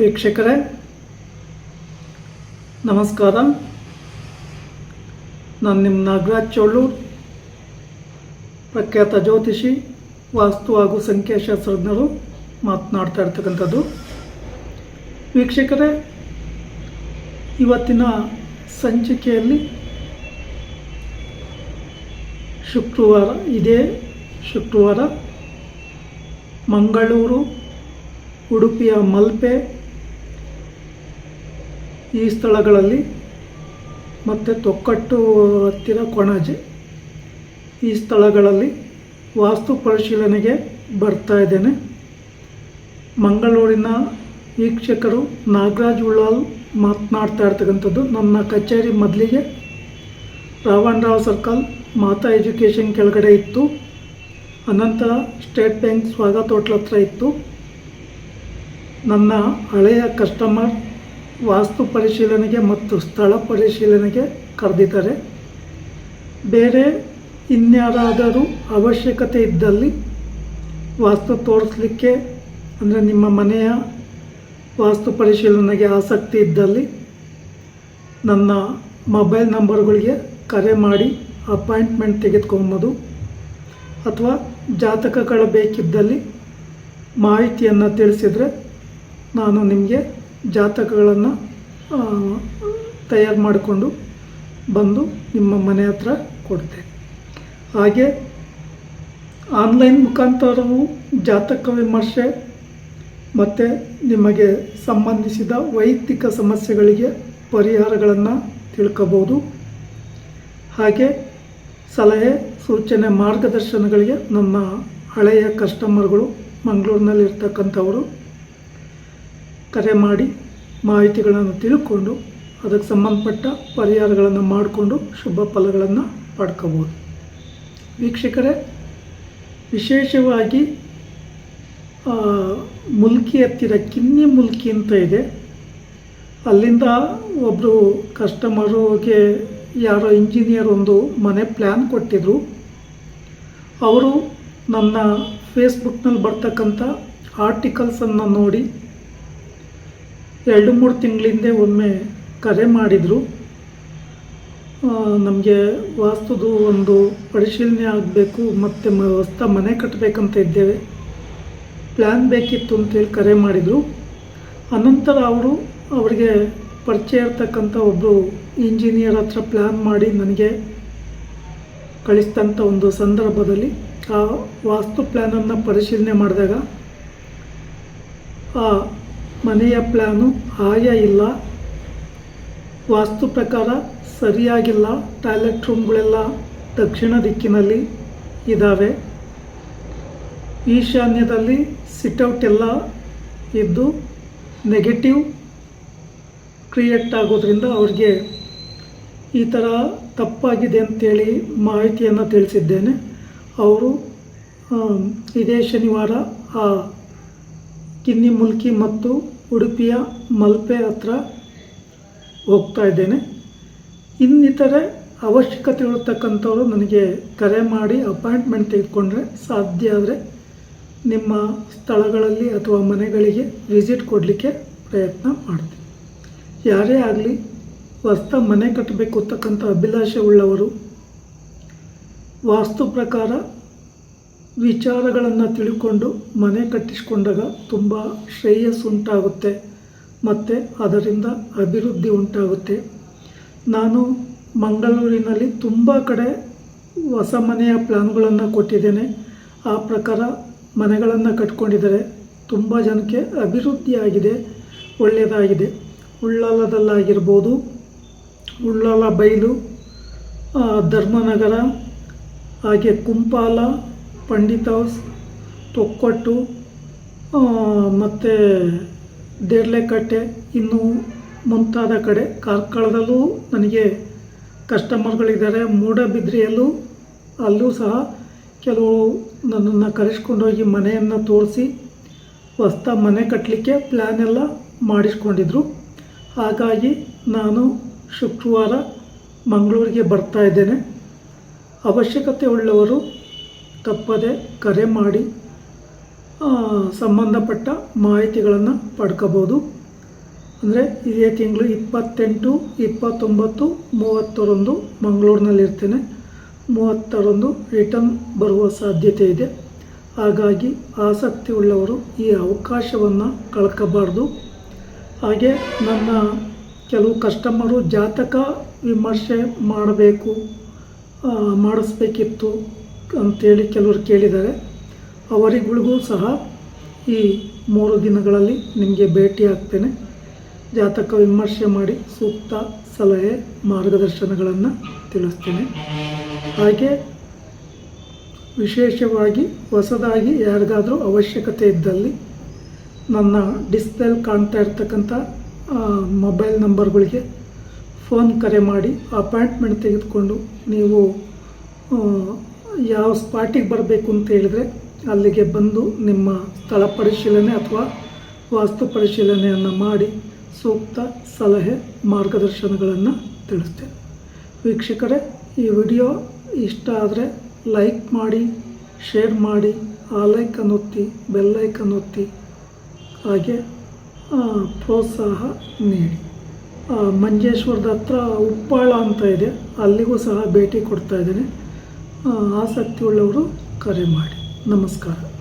ವೀಕ್ಷಕರೇ, ನಮಸ್ಕಾರ. ನಾನು ನಿಮ್ಮ ನಾಗರಾಜ್ ಚೋಳೂರ್ ಪ್ರಖ್ಯಾತ ಜ್ಯೋತಿಷಿ, ವಾಸ್ತು ಹಾಗೂ ಸಂಖ್ಯಾಶಾಸ್ತ್ರಜ್ಞರು ಮಾತನಾಡ್ತಾ ಇರ್ತಕ್ಕಂಥದ್ದು. ವೀಕ್ಷಕರೇ, ಇವತ್ತಿನ ಸಂಚಿಕೆಯಲ್ಲಿ ಶುಕ್ರವಾರ ಇದೇ. ಶುಕ್ರವಾರ ಮಂಗಳೂರು, ಉಡುಪಿಯ ಮಲ್ಪೆ ಈ ಸ್ಥಳಗಳಲ್ಲಿ ಮತ್ತು ತೊಕ್ಕಟ್ಟು ಹತ್ತಿರ ಕೊಣಾಜೆ ಈ ಸ್ಥಳಗಳಲ್ಲಿ ವಾಸ್ತು ಪರಿಶೀಲನೆಗೆ ಬರ್ತಾ ಇದ್ದೇನೆ. ಮಂಗಳೂರಿನ ವೀಕ್ಷಕರು ನಾಗರಾಜ್ ಉಳ್ಳಾಲ್ ಮಾತನಾಡ್ತಾ ಇರ್ತಕ್ಕಂಥದ್ದು, ನನ್ನ ಕಚೇರಿ ಮೊದಲಿಗೆ ರಾವಣರಾವ್ ಸರ್ಕಲ್ ಮಾತಾ ಎಜುಕೇಷನ್ ಕೆಳಗಡೆ ಇತ್ತು. ಅನಂತರ ಸ್ಟೇಟ್ ಬ್ಯಾಂಕ್ ಸ್ವಾಗತ ಹೋಟ್ಲ್ ಹತ್ರ ಇತ್ತು. ನನ್ನ ಹಳೆಯ ಕಸ್ಟಮರ್ ವಾಸ್ತು ಪರಿಶೀಲನೆಗೆ ಮತ್ತು ಸ್ಥಳ ಪರಿಶೀಲನೆಗೆ ಕರೆದಿದ್ದಾರೆ. ಬೇರೆ ಇನ್ಯಾರಾದರೂ ಅವಶ್ಯಕತೆ ಇದ್ದಲ್ಲಿ ವಾಸ್ತು ತೋರಿಸ್ಲಿಕ್ಕೆ, ಅಂದರೆ ನಿಮ್ಮ ಮನೆಯ ವಾಸ್ತು ಪರಿಶೀಲನೆಗೆ ಆಸಕ್ತಿ ಇದ್ದಲ್ಲಿ ನನ್ನ ಮೊಬೈಲ್ ನಂಬರ್ಗಳಿಗೆ ಕರೆ ಮಾಡಿ ಅಪಾಯಿಂಟ್ಮೆಂಟ್ ತೆಗೆದುಕೊಂಬೋದು ಅಥವಾ ಜಾತಕಗಳು ಬೇಕಿದ್ದಲ್ಲಿ ಮಾಹಿತಿಯನ್ನು ತಿಳಿಸಿದರೆ ನಾನು ನಿಮಗೆ ಜಾತಕಗಳನ್ನು ತಯಾರು ಮಾಡಿಕೊಂಡು ಬಂದು ನಿಮ್ಮ ಮನೆ ಹತ್ರ ಕೊಡ್ತೇನೆ. ಹಾಗೆ ಆನ್ಲೈನ್ ಮುಖಾಂತರವೂ ಜಾತಕ ವಿಮರ್ಶೆ ಮತ್ತು ನಿಮಗೆ ಸಂಬಂಧಿಸಿದ ವೈಯಕ್ತಿಕ ಸಮಸ್ಯೆಗಳಿಗೆ ಪರಿಹಾರಗಳನ್ನು ತಿಳ್ಕೋಬೋದು. ಹಾಗೆ ಸಲಹೆ, ಸೂಚನೆ, ಮಾರ್ಗದರ್ಶನಗಳಿಗೆ ನನ್ನ ಹಳೆಯ ಕಸ್ಟಮರ್ಗಳು ಮಂಗಳೂರಿನಲ್ಲಿರ್ತಕ್ಕಂಥವರು. ಕರೆ ಮಾಡಿ ಮಾಹಿತಿಗಳನ್ನು ತಿಳ್ಕೊಂಡು ಅದಕ್ಕೆ ಸಂಬಂಧಪಟ್ಟ ಪರಿಹಾರಗಳನ್ನು ಮಾಡಿಕೊಂಡು ಶುಭ ಫಲಗಳನ್ನು ಪಡ್ಕೋಬೋದು. ವೀಕ್ಷಕರೇ, ವಿಶೇಷವಾಗಿ ಮುಲ್ಕಿ ಹತ್ತಿರ ಕಿನ್ನಿ ಮುಲ್ಕಿ ಅಂತ ಇದೆ. ಅಲ್ಲಿಂದ ಒಬ್ಬರು ಕಸ್ಟಮರುಗೆ ಯಾರೋ ಇಂಜಿನಿಯರ್ ಒಂದು ಮನೆ ಪ್ಲ್ಯಾನ್ ಕೊಟ್ಟಿದ್ರು. ಅವರು ನನ್ನ ಫೇಸ್ಬುಕ್ನಲ್ಲಿ ಬರ್ತಕ್ಕಂಥ ಆರ್ಟಿಕಲ್ಸನ್ನು ನೋಡಿ ಎರಡು ಮೂರು ತಿಂಗಳಿಂದೆ ಒಮ್ಮೆ ಕರೆ ಮಾಡಿದರು. ನಮಗೆ ವಾಸ್ತುದು ಒಂದು ಪರಿಶೀಲನೆ ಆಗಬೇಕು, ಮತ್ತು ಮ ಹೊಸ ಮನೆ ಕಟ್ಟಬೇಕಂತ ಇದ್ದೇವೆ. ಪ್ಲ್ಯಾನ್ ಬೇಕಿತ್ತು ಅಂತೇಳಿ ಕರೆ ಮಾಡಿದರು. ಅನಂತರ ಅವರು ಅವರಿಗೆ ಪರಿಚಯ ಇರ್ತಕ್ಕಂಥ ಒಬ್ಬರು ಇಂಜಿನಿಯರ್ ಹತ್ರ ಪ್ಲ್ಯಾನ್ ಮಾಡಿ ನನಗೆ ಕಳಿಸಿದಂಥ ಒಂದು ಸಂದರ್ಭದಲ್ಲಿ ಆ ವಾಸ್ತು ಪ್ಲ್ಯಾನನ್ನು ಪರಿಶೀಲನೆ ಮಾಡಿದಾಗ ಆ ಮನೆಯ ಪ್ಲ್ಯಾನು ಆಯ ಇಲ್ಲ. ವಾಸ್ತು ಪ್ರಕಾರ ಸರಿಯಾಗಿಲ್ಲ. ಟಾಯ್ಲೆಟ್ ರೂಮ್ಗಳೆಲ್ಲ ದಕ್ಷಿಣ ದಿಕ್ಕಿನಲ್ಲಿ ಇದ್ದಾವೆ ಈಶಾನ್ಯದಲ್ಲಿ ಸಿಟೌಟ್ ಎಲ್ಲ ಇದ್ದು ನೆಗೆಟಿವ್ ಕ್ರಿಯೇಟ್ ಆಗೋದ್ರಿಂದ ಅವ್ರಿಗೆ ಈ ಥರ ತಪ್ಪಾಗಿದೆ ಅಂತೇಳಿ ಮಾಹಿತಿಯನ್ನು ತಿಳಿಸಿದ್ದೇನೆ. ಅವರು ಇದೇ ಶನಿವಾರ ಆ ಕಿನ್ನಿ ಮುಲ್ಕಿ ಮತ್ತು ಉಡುಪಿಯ ಮಲ್ಪೆ ಹತ್ರ ಹೋಗ್ತಾ ಇದ್ದೇನೆ. ಇನ್ನಿತರೆ ಅವಶ್ಯಕತೆ ಇರತಕ್ಕಂಥವ್ರು ನನಗೆ ಕರೆ ಮಾಡಿ ಅಪಾಯಿಂಟ್ಮೆಂಟ್ ತೆಗೆದುಕೊಂಡ್ರೆ ಸಾಧ್ಯ ಆದರೆ ನಿಮ್ಮ ಸ್ಥಳಗಳಲ್ಲಿ ಅಥವಾ ಮನೆಗಳಿಗೆ ವಿಸಿಟ್ ಕೊಡಲಿಕ್ಕೆ ಪ್ರಯತ್ನ ಮಾಡ್ತೀನಿ. ಯಾರೇ ಆಗಲಿ ಹೊಸ್ತ ಮನೆ ಕಟ್ಟಬೇಕು ಅಂತಕ್ಕಂಥ ಅಭಿಲಾಷೆ ಉಳ್ಳವರು, ವಾಸ್ತು ಪ್ರಕಾರ ವಿಚಾರಗಳನ್ನು ತಿಳ್ಕೊಂಡು ಮನೆ ಕಟ್ಟಿಸಿಕೊಂಡಾಗ ತುಂಬ ಶ್ರೇಯಸ್ಸು ಉಂಟಾಗುತ್ತೆ. ಮತ್ತು ಅದರಿಂದ ಅಭಿವೃದ್ಧಿ ಉಂಟಾಗುತ್ತೆ. ನಾನು ಮಂಗಳೂರಿನಲ್ಲಿ ತುಂಬ ಕಡೆ ಹೊಸ ಮನೆಯ ಪ್ಲ್ಯಾನ್ಗಳನ್ನು ಕೊಟ್ಟಿದ್ದೇನೆ. ಆ ಪ್ರಕಾರ ಮನೆಗಳನ್ನು ಕಟ್ಕೊಂಡಿದ್ದಾರೆ. ತುಂಬ ಜನಕ್ಕೆ ಅಭಿವೃದ್ಧಿಯಾಗಿದೆ ಒಳ್ಳೆಯದಾಗಿದೆ. ಉಳ್ಳಾಲದಲ್ಲಾಗಿರ್ಬೋದು, ಉಳ್ಳಾಲ ಬೈಲು ಧರ್ಮನಗರ, ಹಾಗೆ ಕುಂಪಾಲ ಪಂಡಿತ್ ಹೌಸ್ ತೊಕ್ಕೊಟ್ಟು ಮತ್ತು ದೇರ್ಲೆಕಟ್ಟೆ ಇನ್ನೂ ಮುಂತಾದ ಕಡೆ ಕಾರ್ಕಳದಲ್ಲೂ ನನಗೆ ಕಸ್ಟಮರ್ಗಳಿದ್ದಾರೆ. ಮೂಡಬಿದ್ರಿಯಲ್ಲೂ ಅಲ್ಲೂ ಸಹ ಕೆಲವು ನನ್ನನ್ನು ಕರೆಸ್ಕೊಂಡೋಗಿ ಮನೆಯನ್ನು ತೋರಿಸಿ ಹೊಸ್ತ ಮನೆ ಕಟ್ಟಲಿಕ್ಕೆ ಪ್ಲ್ಯಾನ್ ಎಲ್ಲ ಮಾಡಿಸ್ಕೊಂಡಿದ್ರು. ಹಾಗಾಗಿ ನಾನು ಶುಕ್ರವಾರ ಮಂಗಳೂರಿಗೆ ಬರ್ತಾ ಇದ್ದೇನೆ. ಅವಶ್ಯಕತೆ ಉಳ್ಳವರು ತಪ್ಪದೆ ಕರೆ ಮಾಡಿ ಸಂಬಂಧಪಟ್ಟ ಮಾಹಿತಿಗಳನ್ನು ಪಡ್ಕೋಬೋದು. ಅಂದರೆ ಇದೇ ತಿಂಗಳು ಇಪ್ಪತ್ತೆಂಟು, ಇಪ್ಪತ್ತೊಂಬತ್ತು ಮೂವತ್ತರಂದು ಮಂಗಳೂರಿನಲ್ಲಿರ್ತೇನೆ. ಮೂವತ್ತರಂದು ರಿಟರ್ನ್ ಬರುವ ಸಾಧ್ಯತೆ ಇದೆ. ಹಾಗಾಗಿ ಆಸಕ್ತಿ ಉಳ್ಳವರು ಈ ಅವಕಾಶವನ್ನು ಕಳ್ಕೋಬಾರ್ದು. ಹಾಗೆ ನನ್ನ ಕೆಲವು ಕಸ್ಟಮರು ಜಾತಕ ವಿಮರ್ಶೆ ಮಾಡಬೇಕು ಮಾಡಿಸ್ಬೇಕಿತ್ತು. ಅಂತೇಳಿ ಕೆಲವರು ಕೇಳಿದ್ದಾರೆ. ಅವರಿಗಳಿಗೂ ಸಹ ಈ ಮೂರು ದಿನಗಳಲ್ಲಿ ನಿಮಗೆ ಭೇಟಿ ಆಗ್ತೇನೆ. ಜಾತಕ ವಿಮರ್ಶೆ ಮಾಡಿ ಸೂಕ್ತ ಸಲಹೆ, ಮಾರ್ಗದರ್ಶನಗಳನ್ನು ತಿಳಿಸ್ತೇನೆ. ಹಾಗೆ ವಿಶೇಷವಾಗಿ ಹೊಸದಾಗಿ ಯಾರಿಗಾದರೂ ಅವಶ್ಯಕತೆ ಇದ್ದಲ್ಲಿ ನನ್ನ ಡಿಸ್ಪ್ಲೇಲ್ ಕಾಣ್ತಾ ಇರ್ತಕ್ಕಂಥ ಮೊಬೈಲ್ ನಂಬರ್ಗಳಿಗೆ ಫೋನ್ ಕರೆ ಮಾಡಿ ಅಪಾಯಿಂಟ್ಮೆಂಟ್ ತೆಗೆದುಕೊಂಡು ನೀವು ಯಾವ ಸ್ಪಾಟಿಗೆ ಬರಬೇಕು ಅಂತ ಹೇಳಿದ್ರೆ ಅಲ್ಲಿಗೆ ಬಂದು ನಿಮ್ಮ ಸ್ಥಳ ಪರಿಶೀಲನೆ ಅಥವಾ ವಾಸ್ತು ಪರಿಶೀಲನೆಯನ್ನು ಮಾಡಿ ಸೂಕ್ತ ಸಲಹೆ ಮಾರ್ಗದರ್ಶನಗಳನ್ನು ತಿಳಿಸ್ತೇನೆ. ವೀಕ್ಷಕರೇ, ಈ ವಿಡಿಯೋ ಇಷ್ಟ ಆದರೆ ಲೈಕ್ ಮಾಡಿ, ಶೇರ್ ಮಾಡಿ, ಆ ಲೈಕನ್ನು ಒತ್ತಿ ಬೆಲ್ಲೈಕನ್ನು ಒತ್ತಿ ಹಾಗೆ ಪ್ರೋತ್ಸಾಹ ನೀಡಿ. ಮಂಜೇಶ್ವರದ ಹತ್ರ ಉಪ್ಪಾಳ ಅಂತ ಇದೆ, ಅಲ್ಲಿಗೂ ಸಹ ಭೇಟಿ ಕೊಡ್ತಾ ಇದ್ದೇನೆ. ಆಸಕ್ತಿ ಉಳ್ಳವರು ಕರೆ ಮಾಡಿ. ನಮಸ್ಕಾರ.